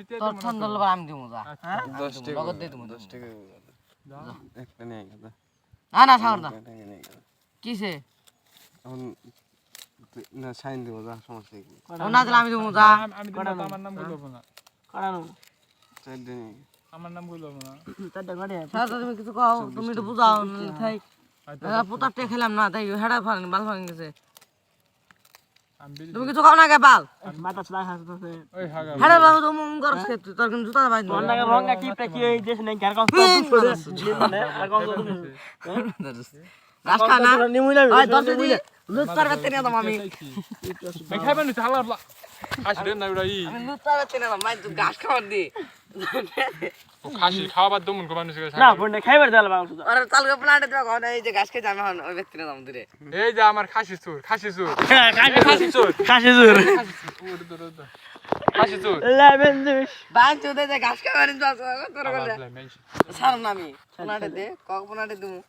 তে তোর ছন্দ তো। আমি দিব যা। আচ্ছা, হ্যাঁ? দশ টাকা দিয়ে দেবো দশ টাকা। একটা নিয়ে না না সাগর দা কিসে? এখন না সাইন দেবো যা সমস্যা কি ও না দিলে আমি দিব যা। আমি- তো আমার নাম বলব না। করানো চার দিন আমার নাম বলব না। চারটা ঘরে সাগর তুমি কিছু কও তুমি একটু বুঝাও তাই হয়তো। খেলাম না তাই হেডা ফালেন বাল ফালেন গেছে। তুমি কিছু খাও না কে বাল। মাথা চলা হাসতেছে ওই হাগা হেডা বাবু তুমি মন করছ তোর কিন্তু জুতা বাইজ তোর নাকি রঙা কি কি এই দেশ নাই কার কাম মানে আর গাছ খা না। না ওই দশ দিন লুট করতে তেনে দাম আমি। খাইবেন না হালার খাসি না ওরা ই আমি লুট পারবে তেনে দাম ভাই তুই গাছ খাওয়ার দি খাসি খাওয়াবার দমন কো মানুষ না ফোন খাইবার দেল আরে চালকে প্লান্টে কোন এই যে গাছ খেয়ে যাবে হন ওই ব্যক্তি দাম দিরে এই যে আমার খাসি চোর খাসি চোর খাসি চোর খাসি চোর খাসি চোর লেবেন চুদে যে গাছ খাবার দিন তোর আবার করে বলে, মেনশন। ছাড় না আমি। পোনাটে দে কক পোনাটে দিমু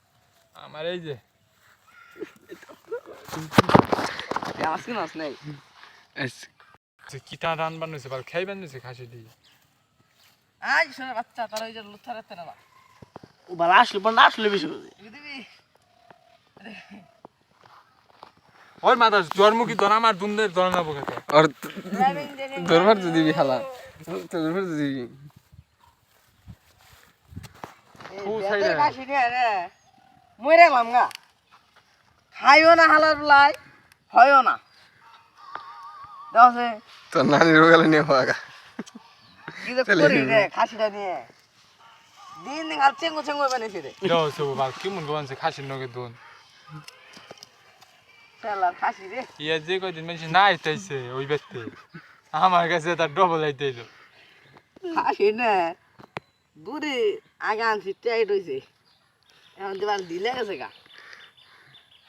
আমার এই যে। মাছ নাই? কিটা রান বানাইছে বল খাইবেন না খাসি দি আজ শোনা বাচ্চা তোর ওই যে লুথারে ও বালা আসলে পর আসলে বেশি দিবি? ওর মাথা জ্বর মুখি ধর আমার দুনদের ধর না বকে আর দরবার তো দিবি হালা দরবার তো দিবি। ও সাইডে। কাশি রে রে। মরে গেলাম গা। খাইও না হালার লাই হয়ও না। দেখছে তোর নানির বগালে নিয়ে হওয়া কি খাসিটা নিয়ে দিন দিন আর চেঙ্গো চেঙ্গো বানিয়েছি রে দাও সব বাল কি মন গোবানছে খাসির নগে দোন শালার খাসি রে ইয়া যে কয়দিন মানুষ না আইতাইছে ওই ব্যক্তি আমার কাছে তার ডবল আইতাইলো খাসি না দূরে আগে আনছি টাইট হয়েছে এখন দিবার দিলে গেছে গা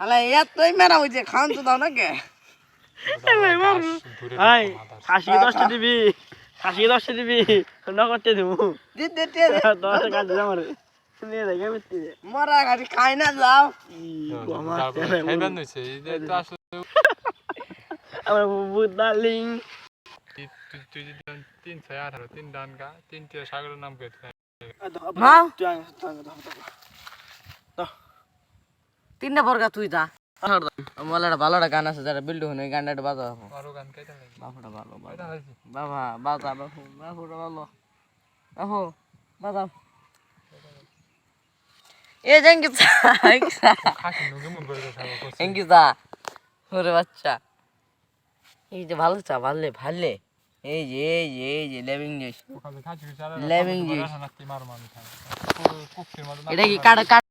হালা ইয়ার তোই মেরা হয়েছে খাওয়ান তো দাও না কে খাসি দশটা দিবি খাসি দশটা দিবি নগদতে দেবো। দি দে দে। দে। দশটা কাজ আমার নিয়ে দেখে মিষ্টি মরা খাসি খাই না যাও। খাইবেন নইছে এই যে তো আসলে আমার বুদালিং তুই- তুই- তুই যদি তিন ছয় আঠারো তিন ডান গা তিনটে সাগরের নাম কে তিনটা পরগা তুই যা। আমার একটা ভালো একটা গান আছে যারা বিল্ডু হনে গানটা একটু বাজাও আরও গান কেটে লাগবে ভালো বাবা বাবা বাজা ভালো বাজাও এ ওরে বাচ্চা এই যে ভালো চা ভাললে ভাললে এই যে এই যে এই যে লেভিং খাবে কুকির মতো এটা কি কাটা